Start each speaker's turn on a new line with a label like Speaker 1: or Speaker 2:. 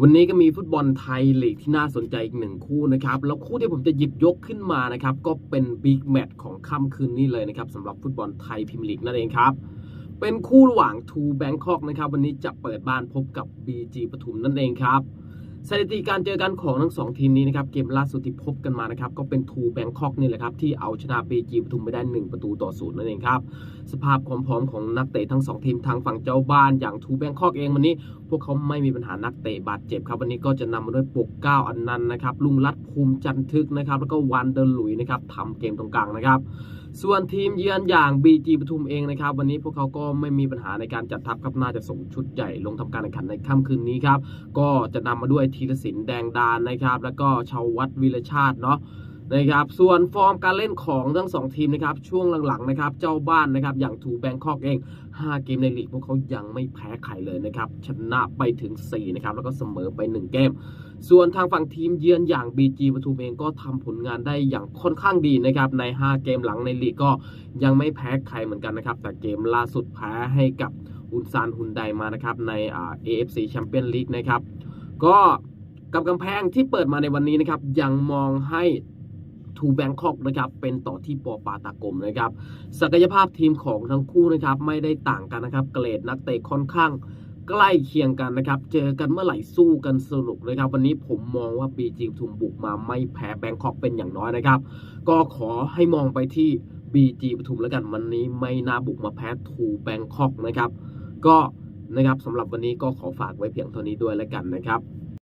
Speaker 1: วันนี้ก็มีฟุตบอลไทยลีกที่น่าสนใจอีกหนึ่งคู่นะครับ แล้วคู่ที่ผมจะหยิบยกขึ้นมานะครับ ก็เป็นบิ๊กแมตช์ของค่ำคืนนี้เลยนะครับสำหรับฟุตบอลไทยพรีเมียร์ลีกนั่นเองครับ เป็นคู่ระหว่างทูแบงคอกนะครับ วันนี้จะเปิดบ้านพบกับ BG ปทุมนั่นเองครับ สถิติการเจอกันของทั้งสองทีมนี้นะครับเกมล่าสุดที่พบกันมานะครับก็เป็นทูแบงคอกนี่แหละครับที่เอาชนะบีจีปทุมไปได้ 1 ประตูต่อศูนย์นั่นเองครับสภาพความพร้อมของนักเตะทั้งสองทีมทางฝั่งเจ้าบ้านอย่างทูแบงคอกเองวันนี้ พวกเขาไม่มีปัญหานักเตะบาดเจ็บครับวันนี้ก็จะนำมาด้วยปกเก้าอันนันต์นะครับลุงรัดภูมิจันทึกนะครับแล้วก็วันเดอร์ลุยนะครับทำเกมตรงกลางนะครับ ส่วนทีมเยือนอย่าง BG ปทุมเองนะครับ วันนี้พวกเขาก็ไม่มีปัญหาในการจัดทัพครับน่าจะส่งชุดใหญ่ลงทำการแข่งขันในค่ำคืนนี้ครับ ก็จะนำมาด้วยธีรศิลป์แดงดานนะครับ แล้วก็ชาววัดวิรชาติเนาะ นะครับส่วนฟอร์มการเล่นของทั้งสองทีมนะครับช่วงหลังๆนะครับเจ้าบ้านนะครับอย่างทูแบงคอกเอง 5 เกมในลีกพวกเขายังไม่แพ้ใครเลยนะครับชนะไปถึง4นะครับแล้วก็เสมอไป 1 เกม ส่วนทางฝั่งทีมเยือนอย่าง BG ปทุมเองก็ทำผลงานได้อย่างค่อนข้างดีนะครับใน 5 เกมหลังในลีกก็ยังไม่แพ้ใครเหมือนกันนะครับแต่เกมล่าสุดแพ้ให้กับอุนซานฮุนไดมานะครับในอ่า AFC Champions League นะครับก็กับกำแพงที่เปิดมาในวันนี้นะครับยังมองให้ ทูแบงคอกนะครับเป็นต่อที่ปอปาตากมนะครับศักยภาพทีมของทั้งคู่นะครับไม่ได้ต่างกันนะครับเกรดนักเตะค่อนข้างใกล้เคียงกันนะครับ เจอกันเมื่อไหร่สู้กันสนุกนะครับ วันนี้ผมมองว่าบีจีปทุมบุกมาไม่แพ้แบงคอกเป็นอย่างน้อยนะครับ ก็ขอให้มองไปที่ BG ปทุมแล้วกันวันนี้ไม่น่าบุกมาแพ้ทูแบงคอกนะครับ ก็นะครับสำหรับวันนี้ก็ขอฝากไว้เพียงเท่านี้ด้วยแล้วกันนะครับ